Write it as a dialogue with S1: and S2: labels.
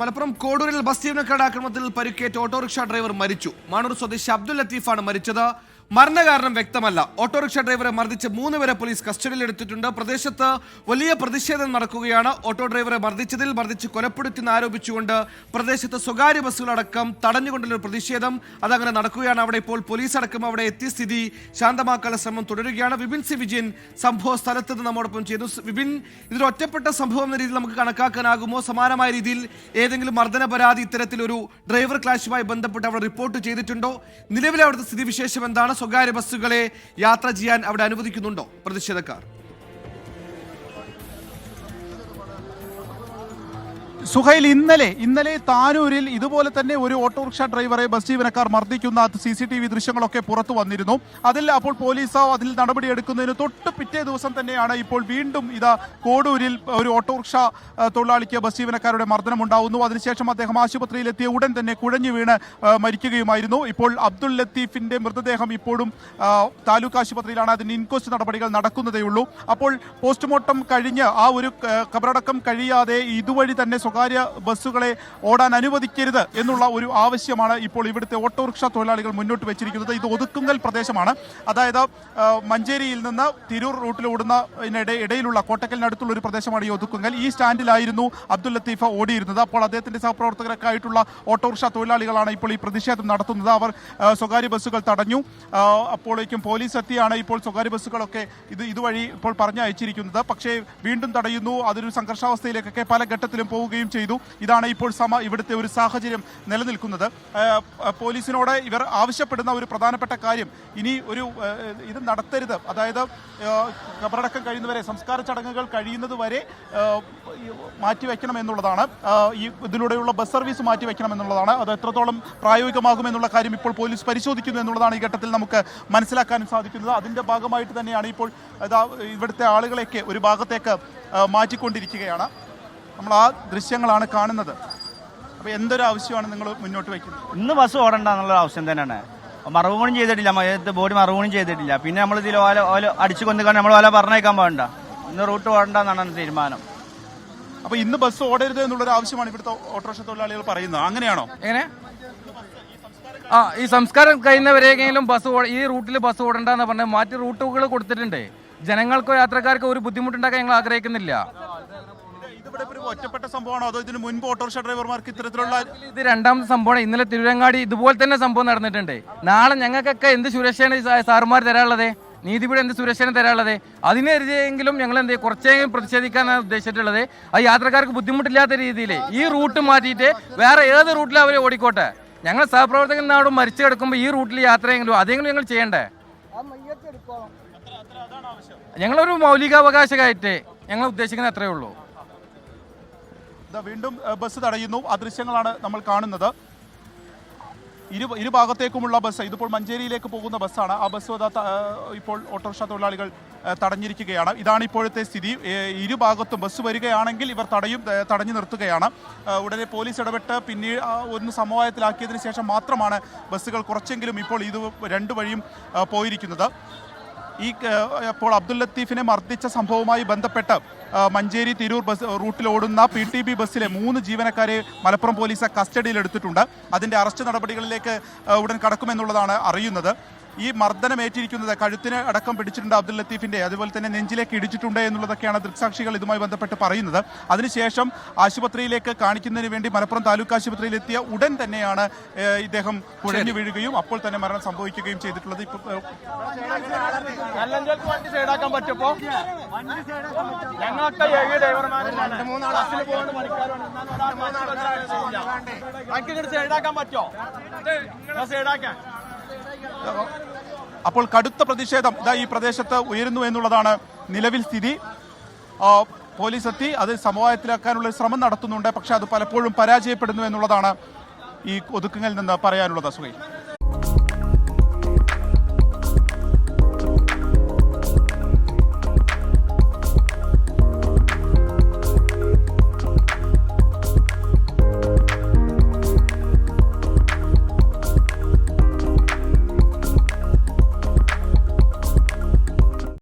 S1: Malappuram കോഡൂരിൽ bus ജീവനക്കാരുടെ ആക്രമണത്തിൽ പരിക്കേറ്റ് ഓട്ടോറിക്ഷ ഡ്രൈവർ മരിച്ചു. മാണൂർ സ്വദേശി അബ്ദുൽ ലത്തീഫാണ് മരിച്ചത്. മരണകാരണം വ്യക്തമല്ല. ഓട്ടോറിക്ഷ ഡ്രൈവറെ മർദ്ദിച്ച് മൂന്ന് പേരെ പോലീസ് കസ്റ്റഡിയിൽ എടുത്തിട്ടുണ്ട് പ്രദേശത്ത് വലിയ പ്രതിഷേധം നടക്കുകയാണ്. ഓട്ടോ ഡ്രൈവറെ മർദ്ദിച്ചതിൽ മർദ്ദിച്ച് കൊലപ്പെടുത്തിയെന്ന് ആരോപിച്ചുകൊണ്ട് പ്രദേശത്ത് സ്വകാര്യ ബസ്സുകളടക്കം തടഞ്ഞുകൊണ്ടുള്ള പ്രതിഷേധം അതങ്ങനെ നടക്കുകയാണ്. അവിടെ ഇപ്പോൾ പോലീസ് അടക്കം അവിടെ എത്തി സ്ഥിതി ശാന്തമാക്കാനുള്ള ശ്രമം തുടരുകയാണ്. വിപിൻ സി വിജയൻ സംഭവ സ്ഥലത്ത് നിന്ന് നമ്മോടൊപ്പം ചെയ്തു വിപിൻ ഇതൊരു ഒറ്റപ്പെട്ട സംഭവം എന്ന രീതിയിൽ നമുക്ക് കണക്കാക്കാനാകുമോ? സമാനമായ രീതിയിൽ ഏതെങ്കിലും മർദ്ദന പരാതി ഇത്തരത്തിലൊരു ഡ്രൈവർ ക്ലാഷുമായി ബന്ധപ്പെട്ട് അവിടെ റിപ്പോർട്ട് ചെയ്തിട്ടുണ്ടോ? നിലവിലെ അവിടുത്തെ സ്ഥിതിവിശേഷം എന്താണ്? സ്വകാര്യ ബസ്സുകളെ യാത്ര ചെയ്യാൻ അവിടെ അനുവദിക്കുന്നുണ്ടോ പ്രതിഷേധക്കാർ?
S2: സുഹൈൽ ഇന്നലെ ഇന്നലെ താനൂരിൽ ഇതുപോലെ തന്നെ ഒരു ഓട്ടോറിക്ഷ ഡ്രൈവറെ ബസ് ജീവനക്കാർ മർദ്ദിക്കുന്ന സി സി ടി വി ദൃശ്യങ്ങളൊക്കെ പുറത്തു വന്നിരുന്നു. അതിൽ അപ്പോൾ പോലീസോ അതിൽ നടപടിയെടുക്കുന്നതിന് തൊട്ട് പിറ്റേ ദിവസം തന്നെയാണ് ഇപ്പോൾ വീണ്ടും ഇതാ കോടൂരിൽ ഒരു ഓട്ടോറിക്ഷ തൊഴിലാളിക്ക് ബസ് ജീവനക്കാരുടെ മർദ്ദനം ഉണ്ടാവുന്നു. അതിനുശേഷം അദ്ദേഹം ആശുപത്രിയിലെത്തിയ ഉടൻ തന്നെ കുഴഞ്ഞു വീണ് മരിക്കുകയുമായിരുന്നു. ഇപ്പോൾ അബ്ദുൾ ലത്തീഫിന്റെ മൃതദേഹം ഇപ്പോഴും താലൂക്ക് ആശുപത്രിയിലാണ്. അതിന് ഇൻക്വസ്റ്റ് നടപടികൾ നടക്കുന്നതേയുള്ളൂ. അപ്പോൾ പോസ്റ്റ്മോർട്ടം കഴിഞ്ഞ് ആ ഒരു കബറടക്കം കഴിയാതെ ഇതുവഴി തന്നെ സ്വകാര്യ ബസ്സുകളെ ഓടാൻ അനുവദിക്കരുത് എന്നുള്ള ഒരു ആവശ്യമാണ് ഇപ്പോൾ ഇവിടുത്തെ ഓട്ടോറിക്ഷ തൊഴിലാളികൾ മുന്നോട്ട് വെച്ചിരിക്കുന്നത്. ഇത് ഒതുക്കുങ്കൽ പ്രദേശമാണ്. അതായത് മഞ്ചേരിയിൽ നിന്ന് തിരൂർ റൂട്ടിൽ ഓടുന്ന ഇടയിലുള്ള കോട്ടക്കലിനടുത്തുള്ള ഒരു പ്രദേശമാണ് ഈ ഒതുക്കുങ്കൽ ഈ സ്റ്റാൻഡിലായിരുന്നു അബ്ദുൽ ലത്തീഫ ഓടിയിരുന്നത്. അപ്പോൾ അദ്ദേഹത്തിന്റെ സഹപ്രവർത്തകരൊക്കെ ആയിട്ടുള്ള ഓട്ടോറിക്ഷ തൊഴിലാളികളാണ് ഇപ്പോൾ ഈ പ്രതിഷേധം നടത്തുന്നത്. അവർ സ്വകാര്യ ബസ്സുകൾ തടഞ്ഞു. അപ്പോഴേക്കും പോലീസ് എത്തിയാണ് ഇപ്പോൾ സ്വകാര്യ ബസ്സുകളൊക്കെ ഇത് ഇതുവഴി ഇപ്പോൾ പറഞ്ഞയച്ചിരിക്കുന്നത്. പക്ഷേ വീണ്ടും തടയുന്നു. അതൊരു സംഘർഷാവസ്ഥയിലേക്കൊക്കെ പല ഘട്ടത്തിലും പോവുകയും ചെയ്തു. ഇതാണ് ഇപ്പോൾ സമ ഇവിടുത്തെ ഒരു സാഹചര്യം നിലനിൽക്കുന്നത്. പോലീസിനോട് ഇവർ ആവശ്യപ്പെടുന്ന ഒരു പ്രധാനപ്പെട്ട കാര്യം ഇനി ഒരു ഇത് നടത്തരുത്. അതായത് ഖബറടക്കം കഴിയുന്നവരെ സംസ്കാര ചടങ്ങുകൾ കഴിയുന്നത് വരെ മാറ്റിവെക്കണം എന്നുള്ളതാണ്. ഈ ഇതിലൂടെയുള്ള ബസ് സർവീസ് മാറ്റിവെക്കണം എന്നുള്ളതാണ്. അത് എത്രത്തോളം പ്രായോഗികമാകുമെന്നുള്ള കാര്യം ഇപ്പോൾ പോലീസ് പരിശോധിക്കുന്നു എന്നുള്ളതാണ് ഈ ഘട്ടത്തിൽ നമുക്ക് മനസ്സിലാക്കാനും സാധിക്കുന്നത്. അതിന്റെ ഭാഗമായിട്ട് തന്നെയാണ് ഇപ്പോൾ ഇവിടുത്തെ ആളുകളെയൊക്കെ ഒരു ഭാഗത്തേക്ക് മാറ്റിക്കൊണ്ടിരിക്കുകയാണ്. നമ്മൾ ആ ദൃശ്യങ്ങളാണ് കാണുന്നത്. അപ്പോൾ എന്തൊരു ആവശ്യമാണ് നിങ്ങൾ മുന്നോട്ട് വയ്ക്കുന്നത്?
S3: ഇന്ന് ബസ് ഓടണ്ട എന്നുള്ള ആവശ്യം തന്നെയാണ്. മറവ് പണിയും ചെയ്തിട്ടില്ല മയത്ത് ബോഡി മറവ് ചെയ്തിട്ടില്ല. പിന്നെ നമ്മൾ ഇതിൽ ഓല ഓല അടിച്ചു കൊന്നുകൊണ്ട് നമ്മൾ ഓല പറഞ്ഞേക്കാൻ പോകണ്ട. ഇന്ന് റൂട്ട് ഓടണ്ട എന്നാണ് തീരുമാനം.
S2: അപ്പോൾ ഇന്ന് ബസ് ഓടരുത് എന്നുള്ളൊരു ആവശ്യമാണ് ഇവിടുത്തെ ഓട്ടോറിക്ഷ തൊഴിലാളികൾ പറയുന്നത്. അങ്ങനെയാണോ?
S4: എങ്ങനെ? ആ ഈ സംസ്കാരം കഴിയുന്നവരെങ്കിലും ബസ് ഈ റൂട്ടിൽ ബസ് ഓടണ്ടെന്ന് പറഞ്ഞ് മാറ്റി റൂട്ടുകൾ കൊടുത്തിട്ടുണ്ട്. ജനങ്ങൾക്കോ യാത്രക്കാർക്കോ ഒരു ബുദ്ധിമുട്ടുണ്ടാക്കാൻ ഞങ്ങൾ ആഗ്രഹിക്കുന്നില്ല.
S2: ഒറ്റപ്പെട്ട സംഭവമാണോ? അതോ ഇതിന് മുൻപ് ഓട്ടോറിക്ഷ ഡ്രൈവർമാർക്ക് ഇത്തരത്തിലുള്ള
S4: ഇത് രണ്ടാമത്തെ സംഭവമാണ്. ഇന്നലെ തിരുവരങ്ങാടി ഇതുപോലെ തന്നെ സംഭവം നടന്നിട്ടുണ്ട്. നാളെ ഞങ്ങൾക്കൊക്കെ എന്ത് സുരക്ഷയാണ് സാറുമാർ തരാനുള്ളത്? നീതിപീഠം എന്ത് സുരക്ഷയാണ് തരാനുള്ളത്? അതിനെതിരെയെങ്കിലും ഞങ്ങൾ എന്ത്? കുറച്ചെങ്കിലും പ്രതിഷേധിക്കാനാണ് ഉദ്ദേശിച്ചിട്ടുള്ളത്. അത് യാത്രക്കാർക്ക് ബുദ്ധിമുട്ടില്ലാത്ത രീതിയിൽ ഈ റൂട്ട് മാറ്റിയിട്ട് വേറെ ഏത് റൂട്ടിലും അവരെ ഓടിക്കോട്ടെ? ഞങ്ങൾ സഹപ്രവർത്തകൻ നാടും മരിച്ചു കിടക്കുമ്പോൾ ഈ റൂട്ടിൽ യാത്രയെങ്കിലും അതെങ്കിലും ഞങ്ങൾ ചെയ്യണ്ടേ? ഞങ്ങളൊരു മൗലികാവകാശമായിട്ട് ഞങ്ങൾ ഉദ്ദേശിക്കുന്നത് അത്രയേ ഉള്ളൂ.
S2: വീണ്ടും ബസ് തടയുന്നു. അദൃശ്യങ്ങളാണ് ദൃശ്യങ്ങളാണ് നമ്മൾ കാണുന്നത്. ഇരു ഇരുഭാഗത്തേക്കുമുള്ള ബസ് ഇതിപ്പോൾ മഞ്ചേരിയിലേക്ക് പോകുന്ന ബസ്സാണ്. ആ ബസ് ഇപ്പോൾ ഓട്ടോറിക്ഷ തൊഴിലാളികൾ തടഞ്ഞിരിക്കുകയാണ്. ഇതാണ് ഇപ്പോഴത്തെ സ്ഥിതി. ഇരു ഇരുഭാഗത്തും ബസ് വരികയാണെങ്കിൽ ഇവർ തടയും തടഞ്ഞു നിർത്തുകയാണ്. ഉടനെ പോലീസ് ഇടപെട്ട് പിന്നീട് ഒന്ന് സമവായത്തിലാക്കിയതിന് ശേഷം മാത്രമാണ് ബസ്സുകൾ കുറച്ചെങ്കിലും ഇപ്പോൾ ഇത് രണ്ട് വഴിയും പോയിരിക്കുന്നത്. ഈ ഇപ്പോൾ അബ്ദുൽ ലത്തീഫിനെ മർദ്ദിച്ച സംഭവവുമായി ബന്ധപ്പെട്ട് മഞ്ചേരി തിരൂർ ബസ് റൂട്ടിലോടുന്ന പി ടി ബി ബസ്സിലെ മൂന്ന് ജീവനക്കാരെ മലപ്പുറം പോലീസ് കസ്റ്റഡിയിൽ എടുത്തിട്ടുണ്ട് അതിന്റെ അറസ്റ്റ് നടപടികളിലേക്ക് ഉടൻ കടക്കുമെന്നുള്ളതാണ് അറിയുന്നത്. ഈ മർദ്ദനം മർദ്ദനമേറ്റിരിക്കുന്നത് കഴുത്തിന് അടക്കം പിടിച്ചിട്ടുണ്ട് അബ്ദുൽ ലത്തീഫിന്റെ അതുപോലെ തന്നെ നെഞ്ചിലേക്ക് ഇടിച്ചിട്ടുണ്ട് എന്നുള്ളതൊക്കെയാണ് ദൃക്സാക്ഷികൾ ഇതുമായി ബന്ധപ്പെട്ട് പറയുന്നത്. അതിനുശേഷം ആശുപത്രിയിലേക്ക് കാണിക്കുന്നതിന് വേണ്ടി മലപ്പുറം താലൂക്ക് ആശുപത്രിയിൽ എത്തിയ ഉടൻ തന്നെയാണ് ഇദ്ദേഹം കുഴഞ്ഞു വീഴുകയും അപ്പോൾ തന്നെ മരണം സംഭവിക്കുകയും ചെയ്തിട്ടുള്ളത് ഇപ്പോൾ
S3: സൈഡാക്കാൻ പറ്റുമോ? സൈഡാക്കാൻ
S2: അപ്പോൾ കടുത്ത പ്രതിഷേധം ഇതാ ഈ പ്രദേശത്ത് ഉയരുന്നു എന്നുള്ളതാണ് നിലവിൽ സ്ഥിതി. പോലീസ് എത്തി അത് സമവായത്തിലാക്കാനുള്ള ശ്രമം നടത്തുന്നുണ്ട്. പക്ഷേ അത് പലപ്പോഴും പരാജയപ്പെടുന്നു എന്നുള്ളതാണ് ഈ ഒതുക്കങ്ങളിൽ നിന്ന് പറയാനുള്ളത് സുഖം